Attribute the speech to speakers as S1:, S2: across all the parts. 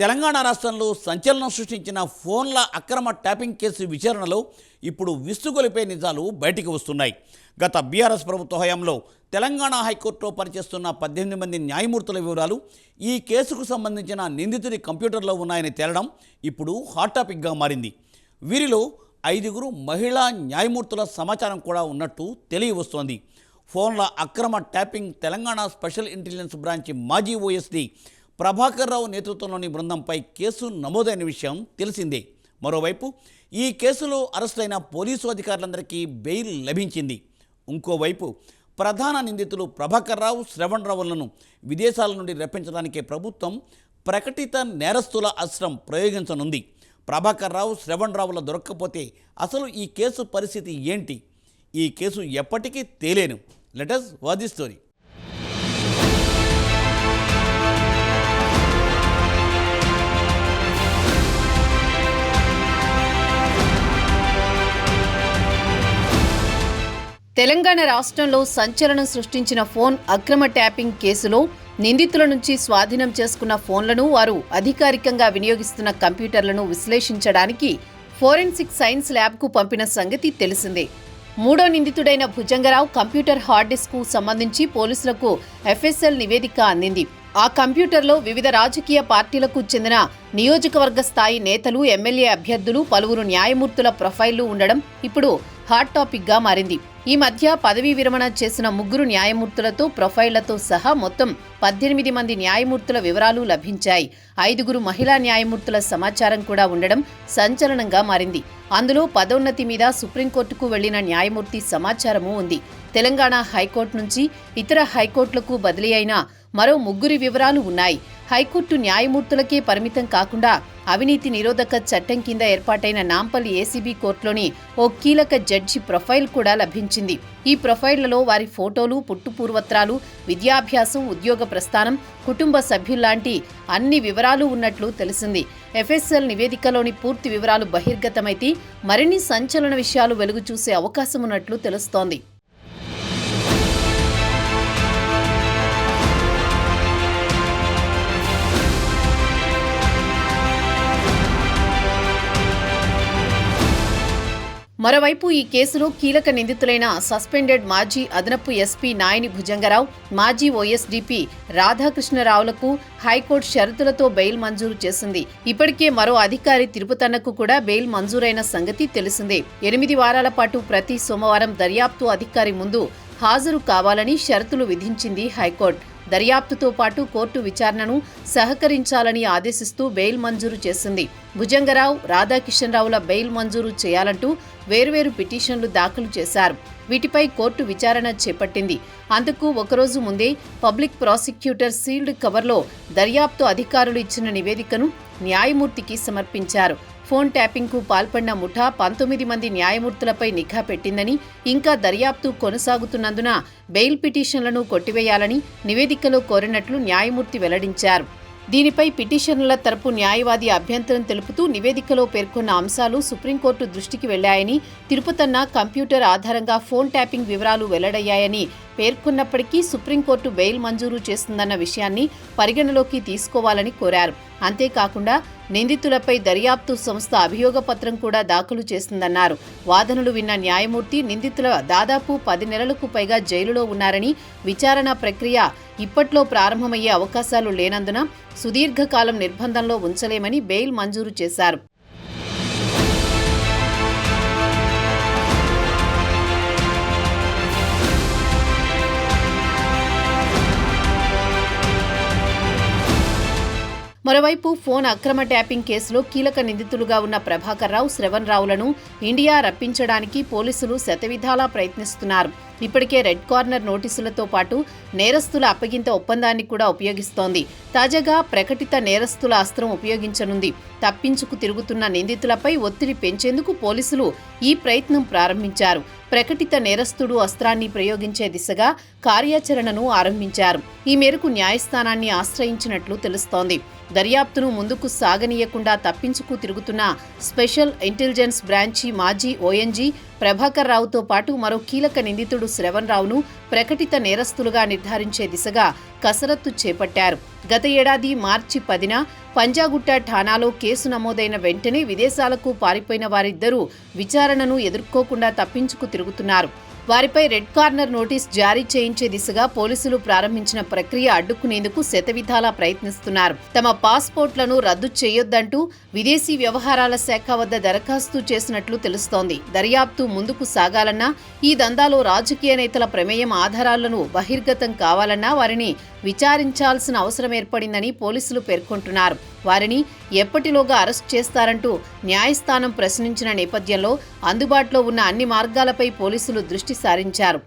S1: తెలంగాణ రాష్ట్రంలో సంచలనం సృష్టించిన ఫోన్ల అక్రమ ట్యాపింగ్ కేసు విచారణలో ఇప్పుడు విస్తుగొలిపే నిజాలు బయటికి వస్తున్నాయి. గత బీఆర్ఎస్ ప్రభుత్వ హయాంలో తెలంగాణ హైకోర్టులో పనిచేస్తున్న పద్దెనిమిది మంది న్యాయమూర్తుల వివరాలు ఈ కేసుకు సంబంధించిన నిందితుడి కంప్యూటర్లో ఉన్నాయని తేలడం ఇప్పుడు హాట్ టాపిక్గా మారింది. వీరిలో ఐదుగురు మహిళా న్యాయమూర్తుల సమాచారం కూడా ఉన్నట్టు తెలియవస్తోంది. ఫోన్ల అక్రమ tapping Telangana special intelligence branch మాజీ ఓఎస్డీ ప్రభాకర్ రావు నేతృత్వంలోని బృందంపై కేసు నమోదైన విషయం తెలిసిందే. మరోవైపు ఈ కేసులో అరెస్టైన పోలీసు అధికారులందరికీ బెయిల్ లభించింది. ఇంకోవైపు ప్రధాన నిందితులు ప్రభాకర్ రావు శ్రవణ్ రావులను విదేశాల నుండి రప్పించడానికి ప్రభుత్వం ప్రకటిత నేరస్తుల అస్త్రం ప్రయోగించనుంది. ప్రభాకర్ రావు శ్రవణ్ రావుల దొరక్కపోతే అసలు ఈ కేసు పరిస్థితి ఏంటి? ఈ కేసు ఎప్పటికీ తేలేను. లెటస్ వాది స్టోరీ.
S2: తెలంగాణ రాష్ట్రంలో సంచలనం సృష్టించిన ఫోన్ అక్రమ ట్యాపింగ్ కేసులో నిందితుల నుంచి స్వాధీనం చేసుకున్న ఫోన్లను వారు అధికారికంగా వినియోగిస్తున్న కంప్యూటర్లను విశ్లేషించడానికి ఫోరెన్సిక్ సైన్స్ ల్యాబ్కు పంపిన సంగతి తెలిసిందే. మూడో నిందితుడైన భుజంగరావు కంప్యూటర్ హార్డ్ డిస్క్కు సంబంధించి పోలీసులకు ఎఫ్ఎస్ఎల్ నివేదిక అందింది. ఆ కంప్యూటర్లో వివిధ రాజకీయ పార్టీలకు చెందిన నియోజకవర్గ స్థాయి నేతలు ఎమ్మెల్యే అభ్యర్థులు పలువురు న్యాయమూర్తుల ప్రొఫైళ్ళు ఉండడం ఇప్పుడు హాట్ టాపిక్గా మారింది. ఈ మధ్య పదవీ విరమణ చేసిన ముగ్గురు న్యాయమూర్తులతో ప్రొఫైళ్ళతో సహా మొత్తం పద్దెనిమిది మంది న్యాయమూర్తుల వివరాలు లభించాయి. ఐదుగురు మహిళా న్యాయమూర్తుల సమాచారం కూడా ఉండడం సంచలనంగా మారింది. అందులో పదోన్నతి మీద సుప్రీంకోర్టుకు వెళ్ళిన న్యాయమూర్తి సమాచారమూ ఉంది. తెలంగాణ హైకోర్టు నుంచి ఇతర హైకోర్టులకు బదిలీ అయిన మరో ముగ్గురి వివరాలు ఉన్నాయి. హైకోర్టు న్యాయమూర్తులకే పరిమితం కాకుండా అవినీతి నిరోధక చట్టం కింద ఏర్పాటైన నాంపల్లి ఏసీబీ కోర్టులోని ఓ కీలక జడ్జి ప్రొఫైల్ కూడా లభించింది. ఈ ప్రొఫైళ్ళలో వారి ఫోటోలు పుట్టుపూర్వత్రాలు విద్యాభ్యాసం ఉద్యోగ ప్రస్థానం కుటుంబ సభ్యుల్లాంటి అన్ని వివరాలు ఉన్నట్లు తెలిసింది. ఎఫ్ఎస్ఎల్ నివేదికలోని పూర్తి వివరాలు బహిర్గతమైతే మరిన్ని సంచలన విషయాలు వెలుగు చూసే అవకాశం ఉన్నట్లు తెలుస్తోంది. మరోవైపు ఈ కేసులో కీలక నిందితులైన సస్పెండెడ్ మాజీ అదనపు ఎస్పీ నాయని భుజంగరావు మాజీ ఓఎస్డీపీ రాధాకృష్ణరావులకు హైకోర్టు షరతులతో బెయిల్ మంజూరు చేసింది. ఇప్పటికే మరో అధికారి తిరుపతన్నకు కూడా బెయిల్ మంజూరైన సంగతి తెలిసిందే. ఎనిమిది వారాల పాటు ప్రతి సోమవారం దర్యాప్తు అధికారి ముందు హాజరు కావాలని షరతులు విధించింది హైకోర్టు. దర్యాప్తుతో పాటు కోర్టు విచారణను సహకరించాలని ఆదేశిస్తూ బెయిల్ మంజూరు చేసింది. భుజంగరావు రాధాకిషన్రావుల బెయిల్ మంజూరు చేయాలంటూ వేర్వేరు పిటిషన్లు దాఖలు చేశారు. వీటిపై కోర్టు విచారణ చేపట్టింది. అందుకు ఒకరోజు ముందే పబ్లిక్ ప్రాసిక్యూటర్ సీల్డ్ కవర్లో దర్యాప్తు అధికారులు ఇచ్చిన నివేదికను న్యాయమూర్తికి సమర్పించారు. ఫోన్ ట్యాపింగ్కు పాల్పడిన ముఠా పంతొమ్మిది మంది న్యాయమూర్తులపై నిఘా పెట్టిందని ఇంకా దర్యాప్తు కొనసాగుతున్నందున బెయిల్ పిటిషన్లను కొట్టివేయాలని నివేదికలో కోరినట్లు న్యాయమూర్తి వెల్లడించారు. దీనిపై పిటిషన్ల తరపు న్యాయవాది అభ్యంతరం తెలుపుతూ నివేదికలో పేర్కొన్న అంశాలు సుప్రీంకోర్టు దృష్టికి వెళ్ళాయని తిరుపతన్న కంప్యూటర్ ఆధారంగా ఫోన్ ట్యాపింగ్ వివరాలు వెల్లడయ్యాయని పేర్కొన్నప్పటికీ సుప్రీంకోర్టు బెయిల్ మంజూరు చేస్తుందన్న విషయాన్ని పరిగణలోకి తీసుకోవాలని కోరారు. అంతేకాకుండా నిందితులపై దర్యాప్తు సంస్థ అభియోగ పత్రం కూడా దాఖలు చేస్తుందన్నారు. వాదనలు విన్న న్యాయమూర్తి నిందితుల దాదాపు పది నెలలకు పైగా జైలులో ఉన్నారని విచారణ ప్రక్రియ ఇప్పట్లో ప్రారంభమయ్యే అవకాశాలు లేనందున సుదీర్ఘకాలం నిర్బంధంలో ఉంచలేమని బెయిల్ మంజూరు చేశారు. మరోవైపు ఫోన్ అక్రమ ట్యాపింగ్ కేసులో కీలక నిందితులుగా ఉన్న ప్రభాకర్ రావు శ్రవణ్ రావులను ఇండియా రప్పించడానికి పోలీసులు శతవిధాలా ప్రయత్నిస్తున్నారు. ఇప్పటికే రెడ్ కార్నర్ నోటీసులతో పాటు నేరస్తుల అప్పగింత ఒప్పందాన్ని కూడా ఉపయోగిస్తోంది. తాజాగా ప్రకటిత నేరస్తుల అస్త్రం ఉపయోగించనుంది. తప్పించుకు తిరుగుతున్న నిందితులపై ఒత్తిడి పెంచేందుకు పోలీసులు ఈ ప్రయత్నం ప్రారంభించారు. ప్రకటిత నేరస్తుడు అస్త్రాన్ని ప్రయోగించే దిశగా కార్యాచరణను ఆరంభించారు. ఈ మేరకు న్యాయస్థానాన్ని ఆశ్రయించినట్లు తెలుస్తోంది. దర్యాప్తును ముందుకు సాగనీయకుండా తప్పించుకు తిరుగుతున్న స్పెషల్ ఇంటెలిజెన్స్ బ్రాంచి మాజీ ఓఎన్జీ ప్రభాకర్ రావుతో పాటు మరో కీలక నిందితుడు శ్రవణ్ రావును ప్రకటిత నేరస్తులుగా నిర్ధారించే దిశగా కసరత్తు చేపట్టారు. గత ఏడాది మార్చి పదిన పంజాగుట్ట ఠాణాలో కేసు నమోదైన వెంటనే విదేశాలకు పారిపోయిన వారిద్దరూ విచారణను ఎదుర్కోకుండా తప్పించుకు తిరుగుతున్నారు. వారిపై రెడ్ కార్నర్ నోటీస్ జారీ చేయించే దిశగా పోలీసులు ప్రారంభించిన ప్రక్రియ అడ్డుకునేందుకు శతవిధాలా ప్రయత్నిస్తున్నారు. తమ పాస్పోర్ట్లను రద్దు చేయొద్దంటూ విదేశీ వ్యవహారాల శాఖ వద్ద దరఖాస్తు చేసినట్లు తెలుస్తోంది. దర్యాప్తు ముందుకు సాగాలన్నా ఈ దందాలో రాజకీయ నేతల ప్రమేయం ఆధారాలను బహిర్గతం కావాలన్నా వారిని విచారించాల్సిన అవసరం ఏర్పడిందని పోలీసులు పేర్కొంటున్నారు. వారిని ఎప్పటిలోగా అరెస్ట్ చేస్తారంటూ న్యాయస్థానం ప్రశ్నించిన నేపథ్యంలో అందుబాటులో ఉన్న అన్ని మార్గాలపై పోలీసులు దృష్టి సారించారు.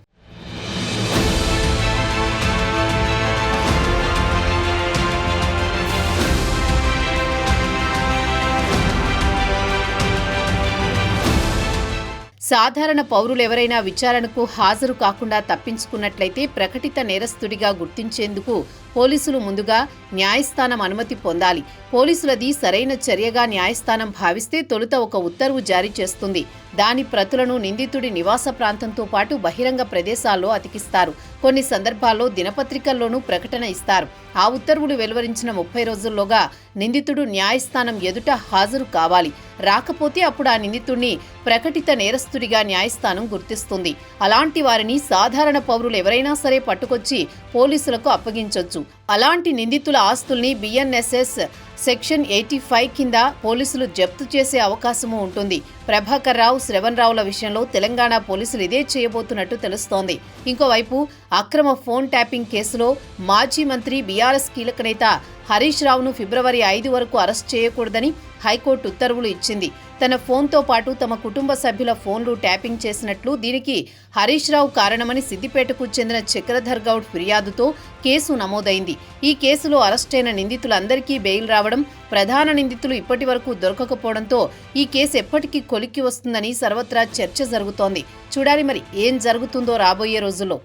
S2: సాధారణ పౌరులెవరైనా విచారణకు హాజరు కాకుండా తప్పించుకున్నట్లయితే ప్రకటిత నేరస్తుడిగా గుర్తించేందుకు పోలీసులు ముందుగా న్యాయస్థానం అనుమతి పొందాలి. పోలీసులది సరైన చర్యగా న్యాయస్థానం భావిస్తే తొలుత ఒక ఉత్తర్వు జారీ చేస్తుంది. దాని ప్రతులను నిందితుడి నివాస ప్రాంతంతో పాటు బహిరంగ ప్రదేశాల్లో అతికిస్తారు. కొన్ని సందర్భాల్లో దినపత్రికల్లోనూ ప్రకటన ఇస్తారు. ఆ ఉత్తర్వులు వెలువరించిన ముప్పై రోజుల్లోగా నిందితుడు న్యాయస్థానం ఎదుట హాజరు కావాలి. రాకపోతే అప్పుడు ఆ నిందితుడిని ప్రకటిత నేరస్తుడిగా న్యాయస్థానం గుర్తిస్తుంది. అలాంటి వారిని సాధారణ పౌరులు ఎవరైనా సరే పట్టుకొచ్చి పోలీసులకు అప్పగించొచ్చు. అలాంటి నిందితుల ఆస్తుల్ని బిఎన్ఎస్ఎస్ సెక్షన్ ఎయిటీ ఫైవ్ కింద పోలీసులు జప్తు చేసే అవకాశము ఉంటుంది. ప్రభాకర్ రావు శ్రవణ్ రావుల విషయంలో తెలంగాణ పోలీసులు ఇదే చేయబోతున్నట్టు తెలుస్తోంది. ఇంకోవైపు అక్రమ ఫోన్ ట్యాపింగ్ కేసులో మాజీ మంత్రి బీఆర్ఎస్ కీలక నేత హరీష్ రావును ఫిబ్రవరి ఐదు వరకు అరెస్ట్ చేయకూడదని హైకోర్టు ఉత్తర్వులు ఇచ్చింది. తన ఫోన్తో పాటు తమ కుటుంబ సభ్యుల ఫోన్లు ట్యాపింగ్ చేసినట్లు దీనికి హరీష్ రావు కారణమని సిద్దిపేటకు చెందిన చక్రధర్ గౌడ్ ఫిర్యాదుతో కేసు నమోదైంది. ఈ కేసులో అరెస్టైన నిందితులందరికీ బెయిల్ రావడం ప్రధాన నిందితులు ఇప్పటి వరకు దొరకకపోవడంతో ఈ కేసు ఎప్పటికీ కొలిక్కి వస్తుందని సర్వత్రా చర్చ జరుగుతోంది. చూడాలి మరి ఏం జరుగుతుందో రాబోయే రోజుల్లో.